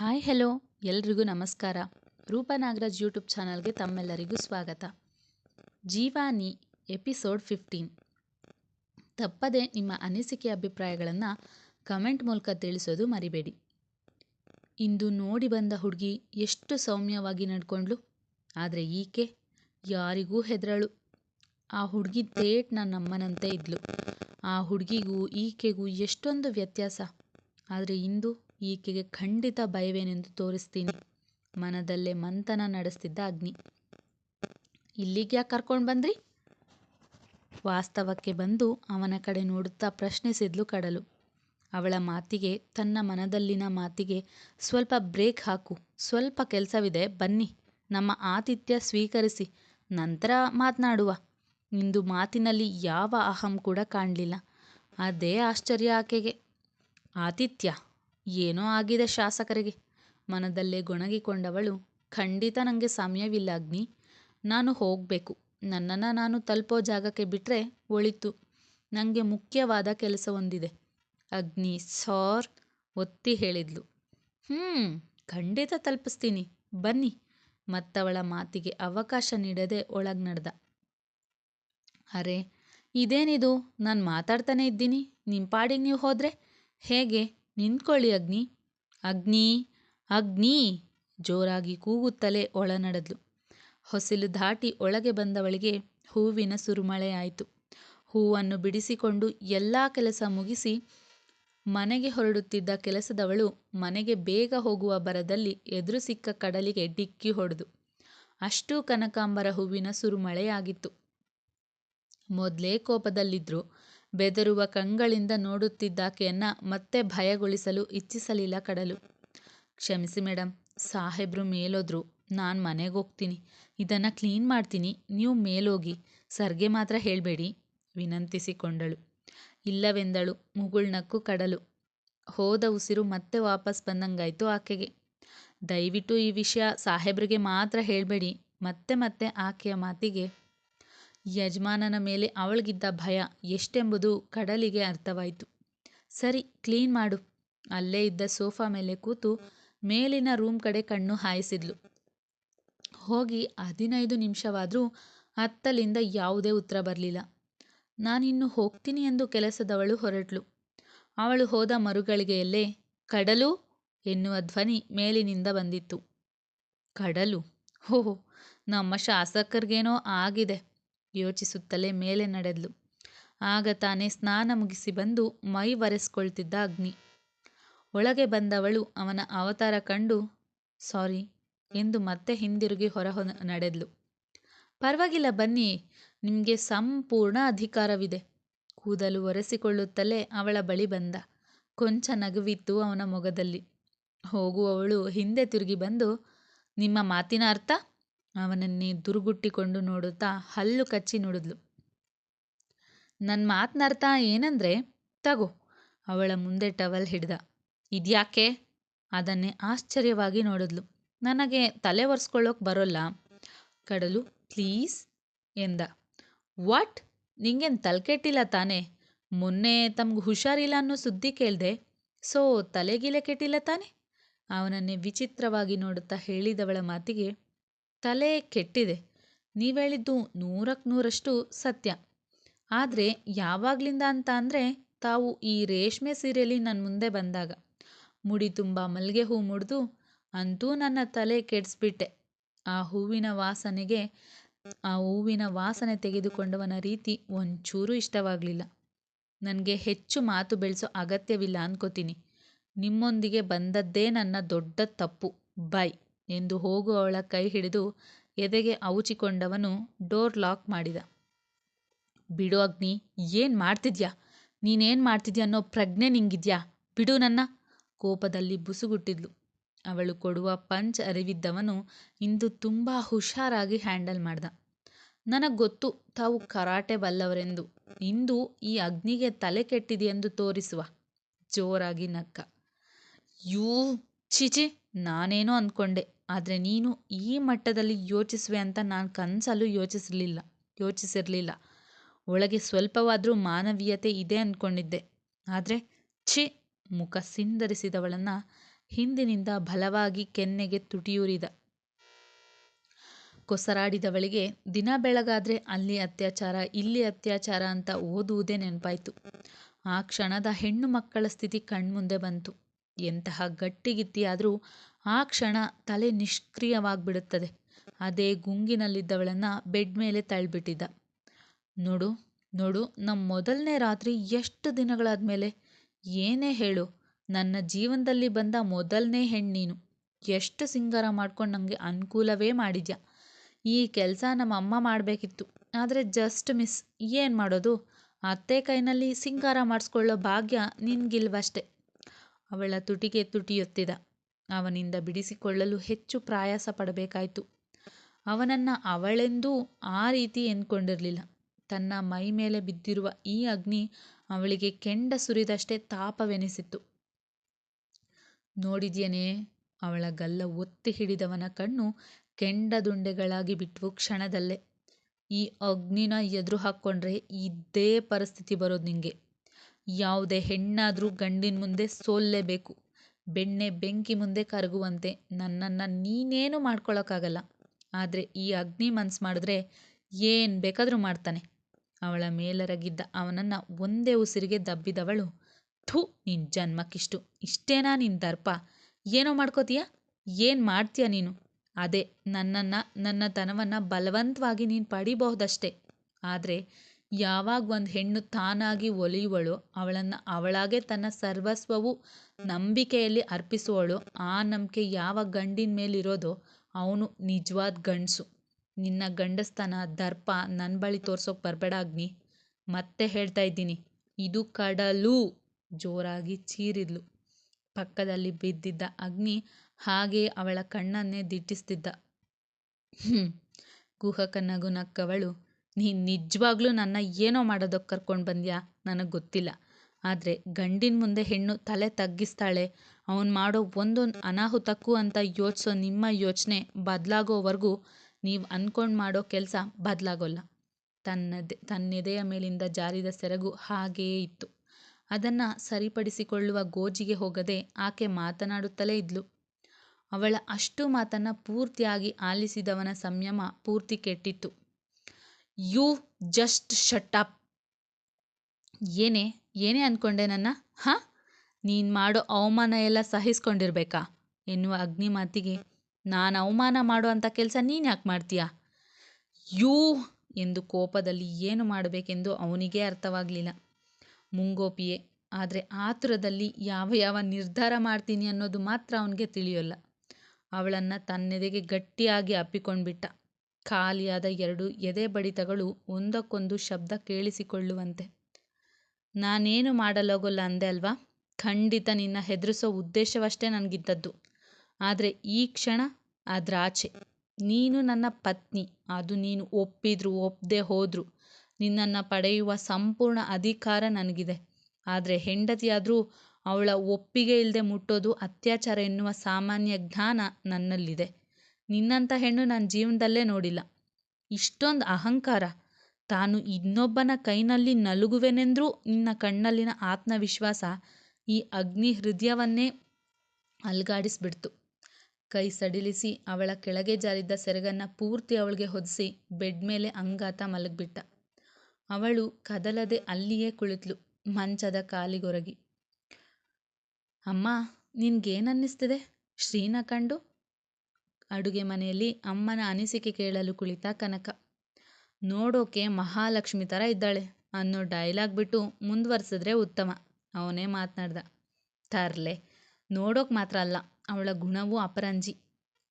Hi, hello. ಎಲ್ರಿಗೂ ನಮಸ್ಕಾರ. Roopa Nagaraj YouTube ಚಾನಲ್ಗೆ ತಮ್ಮೆಲ್ಲರಿಗೂ ಸ್ವಾಗತ. ಜೀವಾನಿ, ಎಪಿಸೋಡ್ ಫಿಫ್ಟೀನ್. ತಪ್ಪದೆ ನಿಮ್ಮ ಅನಿಸಿಕೆ ಅಭಿಪ್ರಾಯಗಳನ್ನು ಕಮೆಂಟ್ ಮೂಲಕ ತಿಳಿಸೋದು ಮರಿಬೇಡಿ. ಇಂದು ನೋಡಿ ಬಂದ ಹುಡುಗಿ ಎಷ್ಟು ಸೌಮ್ಯವಾಗಿ ನಡ್ಕೊಂಡ್ಲು ಆದರೆ ಈಕೆ ಯಾರಿಗೂ ಹೆದರಳು. ಆ ಹುಡುಗಿ ತೇಟ್ ನನ್ನ ಅಮ್ಮನಂತೆ ಇದ್ಲು. ಆ ಹುಡುಗಿಗೂ ಈಕೆಗೂ ಎಷ್ಟೊಂದು ವ್ಯತ್ಯಾಸ. ಆದರೆ ಇಂದು ಈಕೆಗೆ ಖಂಡಿತ ಭಯವೇನೆಂದು ತೋರಿಸ್ತೀನಿ. ಮನದಲ್ಲೇ ಮಂಥನ ನಡೆಸ್ತಿದ್ದ ಅಗ್ನಿ. ಇಲ್ಲಿಗೆ ಯಾಕೆ ಕರ್ಕೊಂಡು ಬಂದ್ರಿ? ವಾಸ್ತವಕ್ಕೆ ಬಂದು ಅವನ ಕಡೆ ನೋಡುತ್ತಾ ಪ್ರಶ್ನಿಸಿದ್ಲು ಕಡಲು. ಅವಳ ಮಾತಿಗೆ, ತನ್ನ ಮನದಲ್ಲಿನ ಮಾತಿಗೆ ಸ್ವಲ್ಪ ಬ್ರೇಕ್ ಹಾಕು. ಸ್ವಲ್ಪ ಕೆಲಸವಿದೆ, ಬನ್ನಿ. ನಮ್ಮ ಆತಿಥ್ಯ ಸ್ವೀಕರಿಸಿ. ನಂತರ ಮಾತನಾಡುವ. ಇಂದು ಮಾತಿನಲ್ಲಿ ಯಾವ ಅಹಂ ಕೂಡ ಕಾಣಲಿಲ್ಲ. ಅದೇ ಆಶ್ಚರ್ಯ ಆಕೆಗೆ. ಆತಿಥ್ಯ? ಏನೋ ಆಗಿದೆ ಶಾಸಕರಿಗೆ. ಮನದಲ್ಲೇ ಗೊಣಗಿಕೊಂಡವಳು, ಖಂಡಿತ ನನಗೆ ಸಮಯವಿಲ್ಲ ಅಗ್ನಿ. ನಾನು ಹೋಗಬೇಕು. ನನ್ನನ್ನು ನಾನು ತಲುಪೋ ಜಾಗಕ್ಕೆ ಬಿಟ್ಟರೆ ಒಳಿತು. ನನಗೆ ಮುಖ್ಯವಾದ ಕೆಲಸ ಒಂದಿದೆ. ಅಗ್ನಿ ಸಾರ್ ಒತ್ತಿ ಹೇಳಿದ್ಲು. ಹ್ಞೂ ಖಂಡಿತ ತಲುಪಿಸ್ತೀನಿ. ಬನ್ನಿ. ಮತ್ತವಳ ಮಾತಿಗೆ ಅವಕಾಶ ನೀಡದೆ ಒಳಗೆ ನಡೆದ. ಅರೆ, ಇದೇನಿದು? ನಾನು ಮಾತಾಡ್ತಾನೆ ಇದ್ದೀನಿ. ನಿಮ್ಮ ಪಾಡಿಗೆ ನೀವು ಹೋದರೆ? ಹೇಗೆ? ನಿಂತ್ಕೊಳ್ಳಿ ಅಗ್ನಿ. ಅಗ್ನಿ ಅಗ್ನಿ. ಜೋರಾಗಿ ಕೂಗುತ್ತಲೇ ಒಳ ನಡೆದ್ಲು ಹೊಸಿಲು ದಾಟಿ ಒಳಗೆ ಬಂದವಳಿಗೆ ಹೂವಿನ ಸುರುಮಳೆ ಆಯಿತು. ಹೂವನ್ನು ಬಿಡಿಸಿಕೊಂಡು ಎಲ್ಲ ಕೆಲಸ ಮುಗಿಸಿ ಮನೆಗೆ ಹೊರಡುತ್ತಿದ್ದ ಕೆಲಸದವಳು ಮನೆಗೆ ಬೇಗ ಹೋಗುವ ಬರದಲ್ಲಿ ಎದುರು ಸಿಕ್ಕ ಕಡಲಿಗೆ ಡಿಕ್ಕಿ ಹೊಡೆದು. ಅಷ್ಟೂ ಕನಕಾಂಬರ ಹೂವಿನ ಸುರುಮಳೆಯಾಗಿತ್ತು ಮೊದಲೇ ಕೋಪದಲ್ಲಿದ್ದರು ಬೆದರುವ ಕಂಗಳಿಂದ ನೋಡುತ್ತಿದ್ದಾಕೆಯನ್ನ ಮತ್ತೆ ಭಯಗೊಳಿಸಲು ಇಚ್ಛಿಸಲಿಲ್ಲ ಕಡಲು. ಕ್ಷಮಿಸಿ ಮೇಡಮ್ ಸಾಹೇಬ್ರು ಮೇಲೋದ್ರು. ನಾನು ಮನೆಗೆ ಹೋಗ್ತೀನಿ. ಇದನ್ನು ಕ್ಲೀನ್ ಮಾಡ್ತೀನಿ. ನೀವು ಮೇಲೋಗಿ. ಸರ್ಗೆ ಮಾತ್ರ ಹೇಳಬೇಡಿ, ವಿನಂತಿಸಿಕೊಂಡಳು. ಇಲ್ಲವೆಂದಳು ಮುಗುಳ್ನಕ್ಕು ಕಡಲು. ಹೋದ ಉಸಿರು ಮತ್ತೆ ವಾಪಸ್ ಬಂದಂಗಾಯ್ತು ಆಕೆಗೆ. ದಯವಿಟ್ಟು ಈ ವಿಷಯ ಸಾಹೇಬ್ರಿಗೆ ಮಾತ್ರ ಹೇಳಬೇಡಿ. ಮತ್ತೆ ಮತ್ತೆ ಆಕೆಯ ಮಾತಿಗೆ ಯಜಮಾನನ ಮೇಲೆ ಅವಳಿಗಿದ್ದ ಭಯ ಎಷ್ಟೆಂಬುದು ಕಡಲಿಗೆ ಅರ್ಥವಾಯಿತು. ಸರಿ, ಕ್ಲೀನ್ ಮಾಡು. ಅಲ್ಲೇ ಇದ್ದ ಸೋಫಾ ಮೇಲೆ ಕೂತು ಮೇಲಿನ ರೂಮ್ ಕಡೆ ಕಣ್ಣು ಹಾಯಿಸಿದ್ಲು. ಹೋಗಿ ಹದಿನೈದು ನಿಮಿಷವಾದರೂ ಅತ್ತಲಿಂದ ಯಾವುದೇ ಉತ್ತರ ಬರಲಿಲ್ಲ. ನಾನಿನ್ನು ಹೋಗ್ತೀನಿ ಎಂದು ಕೆಲಸದವಳು ಹೊರಟ್ಲು. ಅವಳು ಹೋದ ಮರುಗಳಿಗೆಯಲ್ಲೇ ಕಡಲು ಎನ್ನುವ ಧ್ವನಿ ಮೇಲಿನಿಂದ ಬಂದಿತ್ತು. ಕಡಲು? ಹೋ ನಮ್ಮ ಶಾಸಕರಿಗೇನೋ ಆಗಿದೆ. ಯೋಚಿಸುತ್ತಲೇ ಮೇಲೆ ನಡೆದ್ಲು. ಆಗ ತಾನೇ ಸ್ನಾನ ಮುಗಿಸಿ ಬಂದು ಮೈ ಒರೆಸ್ಕೊಳ್ತಿದ್ದ ಅಗ್ನಿ. ಒಳಗೆ ಬಂದವಳು ಅವನ ಅವತಾರ ಕಂಡು, ಸಾರಿ, ಎಂದು ಮತ್ತೆ ಹಿಂದಿರುಗಿ ಹೊರ ನಡೆದ್ಲು. ಪರವಾಗಿಲ್ಲ ಬನ್ನಿ, ನಿಮಗೆ ಸಂಪೂರ್ಣ ಅಧಿಕಾರವಿದೆ. ಕೂದಲು ಒರೆಸಿಕೊಳ್ಳುತ್ತಲೇ ಅವಳ ಬಳಿ ಬಂದ. ಕೊಂಚ ನಗುವಿತ್ತು ಅವನ ಮೊಗದಲ್ಲಿ. ಹೋಗುವವಳು ಹಿಂದೆ ತಿರುಗಿ ಬಂದು, ನಿಮ್ಮ ಮಾತಿನ ಅರ್ಥ? ಅವನನ್ನೇ ದುರುಗುಟ್ಟಿಕೊಂಡು ನೋಡುತ್ತಾ ಹಲ್ಲು ಕಚ್ಚಿ ನುಡಿದ್ಲು. ನನ್ನ ಮಾತನರ್ಥ ಏನಂದ್ರೆ, ತಗೋ. ಅವಳ ಮುಂದೆ ಟವಲ್ ಹಿಡ್ದ. ಇದ್ಯಾಕೆ? ಅದನ್ನೇ ಆಶ್ಚರ್ಯವಾಗಿ ನೋಡಿದ್ಲು. ನನಗೆ ತಲೆ ಒರೆಸ್ಕೊಳ್ಳೋಕೆ ಬರೋಲ್ಲ. ಕಡಲು, ಪ್ಲೀಸ್? ಎಂದ. ವಾಟ್? ನಿಂಗೇನು ತಲೆಕೆಟ್ಟಿಲ್ಲ ತಾನೇ? ಮೊನ್ನೆ ತಮ್ಗೆ ಹುಷಾರಿಲ್ಲ ಅನ್ನೋ ಸುದ್ದಿ ಕೇಳಿದೆ. ಸೊ ತಲೆಗಿಲೆ ಕೆಟ್ಟಿಲ್ಲ ತಾನೆ? ಅವನನ್ನೇ ವಿಚಿತ್ರವಾಗಿ ನೋಡುತ್ತಾ ಹೇಳಿದವಳ ಮಾತಿಗೆ ತಲೆ ಕೆಟ್ಟಿದೆ. ನೀವು ಹೇಳಿದ್ದು ನೂರಕ್ಕೆ ನೂರಷ್ಟು ಸತ್ಯ. ಆದರೆ ಯಾವಾಗಲಿಂದ ಅಂತ ಅಂದರೆ ತಾವು ಈ ರೇಷ್ಮೆ ಸೀರೆಯಲ್ಲಿ ನನ್ನ ಮುಂದೆ ಬಂದಾಗ. ಮುಡಿ ತುಂಬ ಮಲ್ಲಿಗೆ ಹೂ ಮುಡಿದು ಅಂತೂ ನನ್ನ ತಲೆ ಕೆಡಿಸ್ಬಿಟ್ಟೆ. ಆ ಹೂವಿನ ವಾಸನೆಗೆ, ಆ ಹೂವಿನ ವಾಸನೆ ತೆಗೆದುಕೊಂಡವನ ರೀತಿ ಒಂಚೂರು ಇಷ್ಟವಾಗಲಿಲ್ಲ. ನನಗೆ ಹೆಚ್ಚು ಮಾತು ಬೆಳೆಸೋ ಅಗತ್ಯವಿಲ್ಲ ಅನ್ಕೋತೀನಿ. ನಿಮ್ಮೊಂದಿಗೆ ಬಂದದ್ದೇ ನನ್ನ ದೊಡ್ಡ ತಪ್ಪು. ಬೈ. ಎಂದು ಹೋಗುವವಳ ಕೈ ಹಿಡಿದು ಎದೆಗೆ ಅವುಚಿಕೊಂಡವನು ಡೋರ್ ಲಾಕ್ ಮಾಡಿದ. ಬಿಡು ಅಗ್ನಿ, ಏನ್ ಮಾಡ್ತಿದ್ಯಾ? ನೀನೇನ್ ಮಾಡ್ತಿದ್ಯಾ ಅನ್ನೋ ಪ್ರಜ್ಞೆ ನಿಂಗಿದ್ಯಾ? ಬಿಡು ನನ್ನ. ಕೋಪದಲ್ಲಿ ಬುಸುಗುಟ್ಟಿದ್ಲು. ಅವಳು ಕೊಡುವ ಪಂಚ್ ಅರಿವಿದ್ದವನು ಇಂದು ತುಂಬ ಹುಷಾರಾಗಿ ಹ್ಯಾಂಡಲ್ ಮಾಡ್ದ. ನನಗೆ ಗೊತ್ತು, ತಾವು ಕರಾಟೆ ಬಲ್ಲವರೆಂದು. ಇಂದು ಈ ಅಗ್ನಿಗೆ ತಲೆ ಕೆಟ್ಟಿದೆಯೆಂದು ತೋರಿಸುವ. ಜೋರಾಗಿ ನಕ್ಕ. ಯೂ ಚಿಚಿ ನಾನೇನೋ ಅಂದ್ಕೊಂಡೆ ಆದರೆ ನೀನು ಈ ಮಟ್ಟದಲ್ಲಿ ಯೋಚಿಸುವೆ ಅಂತ ನಾನು ಕನಸಲ್ಲೂ ಯೋಚಿಸಲಿಲ್ಲ, ಯೋಚಿಸಿರಲಿಲ್ಲ. ಒಳಗೆ ಸ್ವಲ್ಪವಾದರೂ ಮಾನವೀಯತೆ ಇದೆ ಅಂದ್ಕೊಂಡಿದ್ದೆ ಆದರೆ ಛಿ, ಮುಖ ಸಿಂದರಿಸಿದವಳನ್ನು ಹಿಂದಿನಿಂದ ಬಲವಾಗಿ ಕೆನ್ನೆಗೆ ತುಟಿಯೂರಿದ. ಕೊಸರಾಡಿದವಳಿಗೆ ದಿನ ಬೆಳಗಾದರೆ ಅಲ್ಲಿ ಅತ್ಯಾಚಾರ, ಇಲ್ಲಿ ಅತ್ಯಾಚಾರ ಅಂತ ಓದುವುದೇ ನೆನಪಾಯಿತು. ಆ ಕ್ಷಣದ ಹೆಣ್ಣು ಮಕ್ಕಳ ಸ್ಥಿತಿ ಕಣ್ಮುಂದೆ ಬಂತು. ಎಂತಹ ಗಟ್ಟಿಗಿತ್ತಿಯಾದರೂ ಆ ಕ್ಷಣ ತಲೆ ನಿಷ್ಕ್ರಿಯವಾಗ್ಬಿಡುತ್ತದೆ. ಅದೇ ಗುಂಗಿನಲ್ಲಿದ್ದವಳನ್ನು ಬೆಡ್ ಮೇಲೆ ತಳ್ಳಿಬಿಟ್ಟಿದ್ದ. ನೋಡು ನೋಡು ನಮ್ಮ ಮೊದಲನೇ ರಾತ್ರಿ ಎಷ್ಟು ದಿನಗಳಾದ್ಮೇಲೆ? ಏನೇ ಹೇಳು, ನನ್ನ ಜೀವನದಲ್ಲಿ ಬಂದ ಮೊದಲನೇ ಹೆಣ್ಣು ನೀನು. ಎಷ್ಟು ಸಿಂಗಾರ ಮಾಡ್ಕೊಂಡು ನನಗೆ ಅನುಕೂಲವೇ ಮಾಡಿದ್ಯಾ? ಈ ಕೆಲಸ ನಮ್ಮ ಅಮ್ಮ ಮಾಡಬೇಕಿತ್ತು. ಆದರೆ ಜಸ್ಟ್ ಮಿಸ್, ಏನು ಮಾಡೋದು? ಅತ್ತೆ ಕೈನಲ್ಲಿ ಸಿಂಗಾರ ಮಾಡಿಸ್ಕೊಳ್ಳೋ ಭಾಗ್ಯ ನಿನ್ಗಿಲ್ವಷ್ಟೆ. ಅವಳ ತುಟಿಗೆ ತುಟಿಯೊತ್ತಿದ. ಅವನಿಂದ ಬಿಡಿಸಿಕೊಳ್ಳಲು ಹೆಚ್ಚು ಪ್ರಯಾಸ ಪಡಬೇಕಾಯಿತು. ಅವನನ್ನು ಅವಳೆಂದೂ ಆ ರೀತಿ ಎಂದ್ಕೊಂಡಿರಲಿಲ್ಲ ತನ್ನ ಮೈ ಮೇಲೆ ಬಿದ್ದಿರುವ ಈ ಅಗ್ನಿ ಅವಳಿಗೆ ಕೆಂಡ ಸುರಿದಷ್ಟೇ ತಾಪವೆನಿಸಿತ್ತು. ನೋಡಿದ್ಯೇನೇ, ಅವಳ ಗಲ್ಲ ಒತ್ತಿ ಹಿಡಿದವನ ಕಣ್ಣು ಕೆಂಡದುಂಡೆಗಳಾಗಿ ಬಿಟ್ವು ಕ್ಷಣದಲ್ಲೇ. ಈ ಅಗ್ನಿನ ಎದುರು ಹಾಕ್ಕೊಂಡ್ರೆ ಇದೇ ಪರಿಸ್ಥಿತಿ ಬರೋದು ನಿಂಗೆ. ಯಾವುದೇ ಹೆಣ್ಣಾದರೂ ಗಂಡಿನ ಮುಂದೆ ಸೋಲ್ಲೇಬೇಕು. ಬೆಣ್ಣೆ ಬೆಂಕಿ ಮುಂದೆ ಕರಗುವಂತೆ ನನ್ನನ್ನು ನೀನೇನು ಮಾಡ್ಕೊಳ್ಳೋಕ್ಕಾಗಲ್ಲ ಆದರೆ ಈ ಅಗ್ನಿ ಮನ್ಸು ಮಾಡಿದ್ರೆ ಏನು ಬೇಕಾದರೂ ಮಾಡ್ತಾನೆ. ಅವಳ ಮೇಲರಗಿದ್ದ ಅವನನ್ನು ಒಂದೇ ಉಸಿರಿಗೆ ದಬ್ಬಿದವಳು. ಥೂ ನಿನ್ನ ಜನ್ಮಕ್ಕಿಷ್ಟು. ಇಷ್ಟೇನಾ ನಿನ್ನ ದರ್ಪ? ಏನೋ ಮಾಡ್ಕೋತೀಯ? ಏನು ಮಾಡ್ತೀಯ ನೀನು? ಅದೇ ನನ್ನನ್ನು, ನನ್ನ ತನವನ್ನು ಬಲವಂತವಾಗಿ ನೀನು ಪಡಿಬಹುದಷ್ಟೇ. ಆದರೆ ಯಾವಾಗ ಒಂದು ಹೆಣ್ಣು ತಾನಾಗಿ ಒಲಿಯುವಳೋ, ಅವಳನ್ನು ಅವಳಾಗೆ ತನ್ನ ಸರ್ವಸ್ವವು ನಂಬಿಕೆಯಲ್ಲಿ ಅರ್ಪಿಸುವಳು, ಆ ನಂಬಿಕೆ ಯಾವ ಗಂಡಿನ ಮೇಲಿರೋದೋ, ಅವನು ನಿಜವಾದ ಗಂಡಸು. ನಿನ್ನ ಗಂಡಸ್ತನ ದರ್ಪ ನನ್ನ ಬಳಿ ತೋರ್ಸೋಕೆ ಬರಬೇಡ ಅಗ್ನಿ. ಮತ್ತೆ ಹೇಳ್ತಾ ಇದ್ದೀನಿ, ಇದು ಕಡಲು. ಜೋರಾಗಿ ಚೀರಿದ್ಲು. ಪಕ್ಕದಲ್ಲಿ ಬಿದ್ದಿದ್ದ ಅಗ್ನಿ ಹಾಗೆ ಅವಳ ಕಣ್ಣನ್ನೇ ದಿಟ್ಟಿಸ್ತಿದ್ದ. ಗುಹಕ ನಗು ನಕ್ಕವಳು ನೀನು ನಿಜವಾಗ್ಲೂ ನನ್ನ ಏನೋ ಮಾಡೋದಕ್ಕೆ ಕರ್ಕೊಂಡು ಬಂದ್ಯಾ? ನನಗೆ ಗೊತ್ತಿಲ್ಲ. ಆದರೆ ಗಂಡಿನ ಮುಂದೆ ಹೆಣ್ಣು ತಲೆ ತಗ್ಗಿಸ್ತಾಳೆ. ಅವನು ಮಾಡೋ ಒಂದೊಂದು ಅನಾಹುತಕ್ಕೂ ಅಂತ ಯೋಚಿಸೋ ನಿಮ್ಮ ಯೋಚನೆ ಬದಲಾಗೋವರೆಗೂ ನೀವು ಅಂದ್ಕೊಂಡು ಮಾಡೋ ಕೆಲಸ ಬದಲಾಗೋಲ್ಲ. ತನ್ನದೆ, ತನ್ನೆದೆಯ ಮೇಲಿಂದ ಜಾರಿದ ಸೆರಗು ಹಾಗೆಯೇ ಇತ್ತು. ಅದನ್ನು ಸರಿಪಡಿಸಿಕೊಳ್ಳುವ ಗೋಜಿಗೆ ಹೋಗದೆ ಆಕೆ ಮಾತನಾಡುತ್ತಲೇ ಇದ್ಲು. ಅವಳ ಅಷ್ಟು ಮಾತನ್ನು ಪೂರ್ತಿಯಾಗಿ ಆಲಿಸಿದವನ ಸಂಯಮ ಪೂರ್ತಿ ಕೆಟ್ಟಿತ್ತು. You just shut up. ಏನೇ ಏನೇ ಅಂದ್ಕೊಂಡೆ ನನ್ನ? ಹಾಂ? ನೀನು ಮಾಡೋ ಅವಮಾನ ಎಲ್ಲ ಸಹಿಸ್ಕೊಂಡಿರ್ಬೇಕಾ? ಎನ್ನುವ ಅಗ್ನಿ ಮಾತಿಗೆ, ನಾನು ಅವಮಾನ ಮಾಡುವಂಥ ಕೆಲಸ ನೀನು ಯಾಕೆ ಮಾಡ್ತೀಯಾ? ಯೂ ಎಂದು ಕೋಪದಲ್ಲಿ ಏನು ಮಾಡಬೇಕೆಂದು ಅವನಿಗೇ ಅರ್ಥವಾಗಲಿಲ್ಲ. ಮುಂಗೋಪಿಯೇ, ಆದರೆ ಆತುರದಲ್ಲಿ ಯಾವ ಯಾವ ನಿರ್ಧಾರ ಮಾಡ್ತೀನಿ ಅನ್ನೋದು ಮಾತ್ರ ಅವನಿಗೆ ತಿಳಿಯೋಲ್ಲ. ಅವಳನ್ನು ತನ್ನೆದೆಗೆ ಗಟ್ಟಿಯಾಗಿ ಅಪ್ಪಿಕೊಂಡ್ಬಿಟ್ಟ. ಖಾಲಿಯಾದ ಎರಡು ಎದೆ ಬಡಿತಗಳು ಒಂದಕ್ಕೊಂದು ಶಬ್ದ ಕೇಳಿಸಿಕೊಳ್ಳುವಂತೆ. ನಾನೇನು ಮಾಡಲಾಗೋಲ್ಲ ಅಂದೆ ಅಲ್ವಾ? ಖಂಡಿತ ನಿನ್ನ ಹೆದರಿಸೋ ಉದ್ದೇಶವಷ್ಟೇ ನನಗಿದ್ದದ್ದು. ಆದರೆ ಈ ಕ್ಷಣ ಅದ್ರಾಚೆ ನೀನು ನನ್ನ ಪತ್ನಿ. ಅದು ನೀನು ಒಪ್ಪಿದ್ರು ಒಪ್ಪದೆ ಹೋದ್ರು. ನಿನ್ನನ್ನು ಪಡೆಯುವ ಸಂಪೂರ್ಣ ಅಧಿಕಾರ ನನಗಿದೆ. ಆದರೆ ಹೆಂಡತಿಯಾದರೂ ಅವಳ ಒಪ್ಪಿಗೆ ಇಲ್ಲದೆ ಮುಟ್ಟೋದು ಅತ್ಯಾಚಾರ ಎನ್ನುವ ಸಾಮಾನ್ಯ ಜ್ಞಾನ ನನ್ನಲ್ಲಿದೆ. ನಿನ್ನಂಥ ಹೆಣ್ಣು ನನ್ನ ಜೀವನದಲ್ಲೇ ನೋಡಿಲ್ಲ. ಇಷ್ಟೊಂದು ಅಹಂಕಾರ. ತಾನು ಇನ್ನೊಬ್ಬನ ಕೈನಲ್ಲಿ ನಲುಗುವೆನೆಂದ್ರೂ ನಿನ್ನ ಕಣ್ಣಲ್ಲಿನ ಆತ್ಮವಿಶ್ವಾಸ ಈ ಅಗ್ನಿ ಹೃದಯವನ್ನೇ ಅಲ್ಗಾಡಿಸ್ಬಿಡ್ತು. ಕೈ ಸಡಿಲಿಸಿ ಅವಳ ಕೆಳಗೆ ಜಾರಿದ್ದ ಸೆರಗನ್ನು ಪೂರ್ತಿ ಅವಳಿಗೆ ಹೊದಿಸಿ ಬೆಡ್ ಮೇಲೆ ಅಂಗಾತ ಮಲಗಿಬಿಟ್ಟ. ಅವಳು ಕದಲದೆ ಅಲ್ಲಿಯೇ ಕುಳಿತ್ಲು, ಮಂಚದ ಕಾಲಿಗೊರಗಿ. ಅಮ್ಮ, ನಿನ್ಗೇನನ್ನಿಸ್ತಿದೆ? ಶ್ರೀನ ಕಂಡು? ಅಡುಗೆ ಮನೆಯಲ್ಲಿ ಅಮ್ಮನ ಅನಿಸಿಕೆ ಕೇಳಲು ಕುಳಿತ ಕನಕ. ನೋಡೋಕೆ ಮಹಾಲಕ್ಷ್ಮಿ ಥರ ಇದ್ದಾಳೆ. ಅನ್ನೋ ಡೈಲಾಗ್ ಬಿಟ್ಟು ಮುಂದುವರ್ಸಿದ್ರೆ ಉತ್ತಮ. ಅವನೇ ಮಾತನಾಡ್ದ. ತರ್ಲೆ, ನೋಡೋಕೆ ಮಾತ್ರ ಅಲ್ಲ, ಅವಳ ಗುಣವೂ ಅಪರಂಜಿ.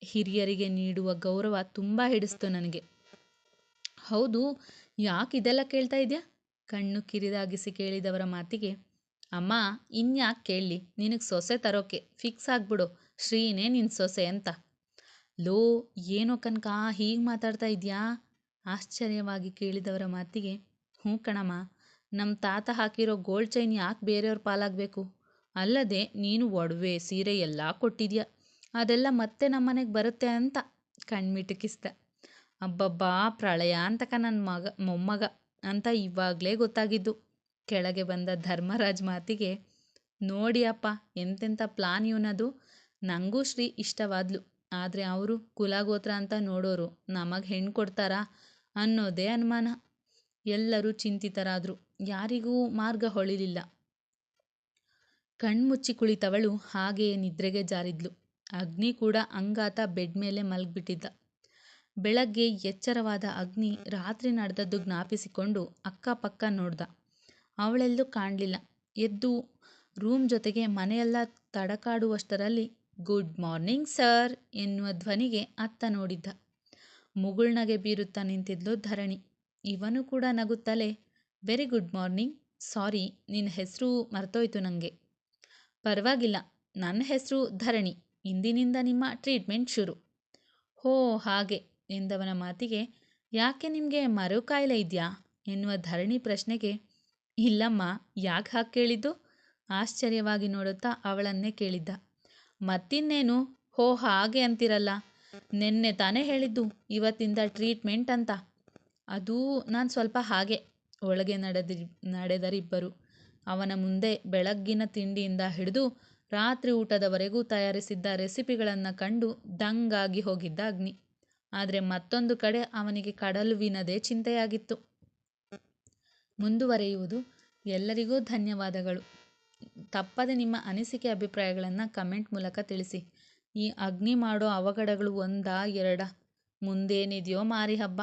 ಹಿರಿಯರಿಗೆ ನೀಡುವ ಗೌರವ ತುಂಬ ಹಿಡಿಸ್ತು ನನಗೆ. ಹೌದು, ಯಾಕೆ ಇದೆಲ್ಲ ಕೇಳ್ತಾ ಇದೆಯಾ? ಕಣ್ಣು ಕಿರಿದಾಗಿಸಿ ಕೇಳಿದವರ ಮಾತಿಗೆ, ಅಮ್ಮ, ಇನ್ಯಾಕೆ ಕೇಳಲಿ, ನಿನಗೆ ಸೊಸೆ ತರೋಕೆ, ಫಿಕ್ಸ್ ಆಗ್ಬಿಡು. ಶ್ರೀನೇ ನಿನ್ನ ಸೊಸೆ ಅಂತ. ಲೋ, ಏನೋ ಕನಕ, ಹೀಗೆ ಮಾತಾಡ್ತಾ ಇದೆಯಾ? ಆಶ್ಚರ್ಯವಾಗಿ ಕೇಳಿದವರ ಮಾತಿಗೆ, ಹ್ಞೂ ಕಣಮ್ಮ ನಮ್ಮ ತಾತ ಹಾಕಿರೋ ಗೋಲ್ಡ್ ಚೈನ್ ಯಾಕೆ ಬೇರೆಯವ್ರ ಪಾಲಾಗಬೇಕು? ಅಲ್ಲದೆ, ನೀನು ಒಡವೆ, ಸೀರೆ ಎಲ್ಲ ಕೊಟ್ಟಿದ್ಯಾ? ಅದೆಲ್ಲ ಮತ್ತೆ ನಮ್ಮನೆಗೆ ಬರುತ್ತೆ ಅಂತ ಕಣ್ಮಿಟುಕಿಸ್ದೆ. ಅಬ್ಬಬ್ಬಾ, ಪ್ರಳಯ ಅಂತಕ ನನ್ನ ಮಗ, ಮೊಮ್ಮಗ ಅಂತ ಇವಾಗಲೇ ಗೊತ್ತಾಗಿದ್ದು. ಕೆಳಗೆ ಬಂದ ಧರ್ಮರಾಜ್ ಮಾತಿಗೆ ನೋಡಿ ಅಪ್ಪ ಎಂತೆಂಥ ಪ್ಲಾನ್ ಇವನದು? ನನಗೂ ಶ್ರೀ ಇಷ್ಟವಾದ್ಲು. ಆದರೆ ಅವರು ಕುಲಗೋತ್ರ ಅಂತ ನೋಡೋರು, ನಮಗೆ ಹೆಣ್ಣು ಕೊಡ್ತಾರಾ ಅನ್ನೋದೇ ಅನುಮಾನ. ಎಲ್ಲರೂ ಚಿಂತಿತರಾದರು, ಯಾರಿಗೂ ಮಾರ್ಗ ಹೊಳಿಲಿಲ್ಲ. ಕಣ್ಮುಚ್ಚಿ ಕುಳಿತವಳು ಹಾಗೆಯೇ ನಿದ್ರೆಗೆ ಜಾರಿದ್ಲು. ಅಗ್ನಿ ಕೂಡ ಅಂಗಾತ ಬೆಡ್ ಮೇಲೆ ಮಲಗ್ಬಿಟ್ಟಿದ್ದ. ಬೆಳಗ್ಗೆ ಎಚ್ಚರವಾದ ಅಗ್ನಿ ರಾತ್ರಿ ನಡೆದದ್ದು ಜ್ಞಾಪಿಸಿಕೊಂಡು ಅಕ್ಕಪಕ್ಕ ನೋಡ್ದ. ಅವಳೆಲ್ಲೂ ಕಾಣಲಿಲ್ಲ. ಎದ್ದು ರೂಮ್ ಜೊತೆಗೆ ಮನೆಯೆಲ್ಲ ತಡಕಾಡುವಷ್ಟರಲ್ಲಿ ಗುಡ್ ಮಾರ್ನಿಂಗ್ ಸರ್ ಎನ್ನುವ ಧ್ವನಿಗೆ ಅತ್ತ ನೋಡಿದ್ದ. ಮುಗುಳ್ನಗೆ ಬೀರುತ್ತಾ ನಿಂತಿದ್ಲು ಧರಣಿ. ಇವನು ಕೂಡ ನಗುತ್ತಲೇ? Very good morning. ಸಾರಿ ನಿನ್ನ ಹೆಸರು ಮರ್ತೋಯ್ತು ನನಗೆ ಪರವಾಗಿಲ್ಲ. ನನ್ನ ಹೆಸರು ಧರಣಿ. ಇಂದಿನಿಂದ ನಿಮ್ಮ ಟ್ರೀಟ್ಮೆಂಟ್ ಶುರು. ಹೋ, ಹಾಗೆ, ಎಂದವನ ಮಾತಿಗೆ, ಯಾಕೆ ನಿಮಗೆ ಮರು ಕಾಯಿಲೆ ಇದೆಯಾ? ಎನ್ನುವ ಧರಣಿ ಪ್ರಶ್ನೆಗೆ, ಇಲ್ಲಮ್ಮ, ಯಾಕೆ ಹಾಗೆ ಕೇಳಿದ್ದು? ಆಶ್ಚರ್ಯವಾಗಿ ನೋಡುತ್ತಾ ಅವಳನ್ನೇ ಕೇಳಿದ್ದ. ಮತ್ತಿನ್ನೇನು? ಹೋ, ಹಾಗೆ ಅಂತಿರಲ್ಲ. ನಿನ್ನೆ ತಾನೇ ಹೇಳಿದ್ದು, ಇವತ್ತಿಂದ ಟ್ರೀಟ್ಮೆಂಟ್ ಅಂತ. ಅದು ನಾನು ಸ್ವಲ್ಪ ಹಾಗೆ ಒಳಗೆ ನಡೆದಿ, ನಡೆದರಿಬ್ಬರು. ಅವನ ಮುಂದೆ ಬೆಳಗ್ಗಿನ ತಿಂಡಿಯಿಂದ ಹಿಡಿದು ರಾತ್ರಿ ಊಟದವರೆಗೂ ತಯಾರಿಸಿದ್ದ ರೆಸಿಪಿಗಳನ್ನು ಕಂಡು ದಂಗಾಗಿ ಹೋಗಿದ್ದ ಅಗ್ನಿ. ಆದರೆ ಮತ್ತೊಂದು ಕಡೆ ಅವನಿಗೆ ಕಡಲುವಿನದೇ ಚಿಂತೆಯಾಗಿತ್ತು. ಮುಂದುವರೆಯುವುದು ಎಲ್ಲರಿಗೂ ಧನ್ಯವಾದಗಳು. ತಪ್ಪದೆ ನಿಮ್ಮ ಅನಿಸಿಕೆ ಅಭಿಪ್ರಾಯಗಳನ್ನು ಕಮೆಂಟ್ ಮೂಲಕ ತಿಳಿಸಿ. ಈ ಅಗ್ನಿ ಮಾಡೋ ಅವಘಡಗಳು ಒಂದಾ ಎರಡಾ. ಮುಂದೇನಿದೆಯೋ ಮಾರಿ ಹಬ್ಬ.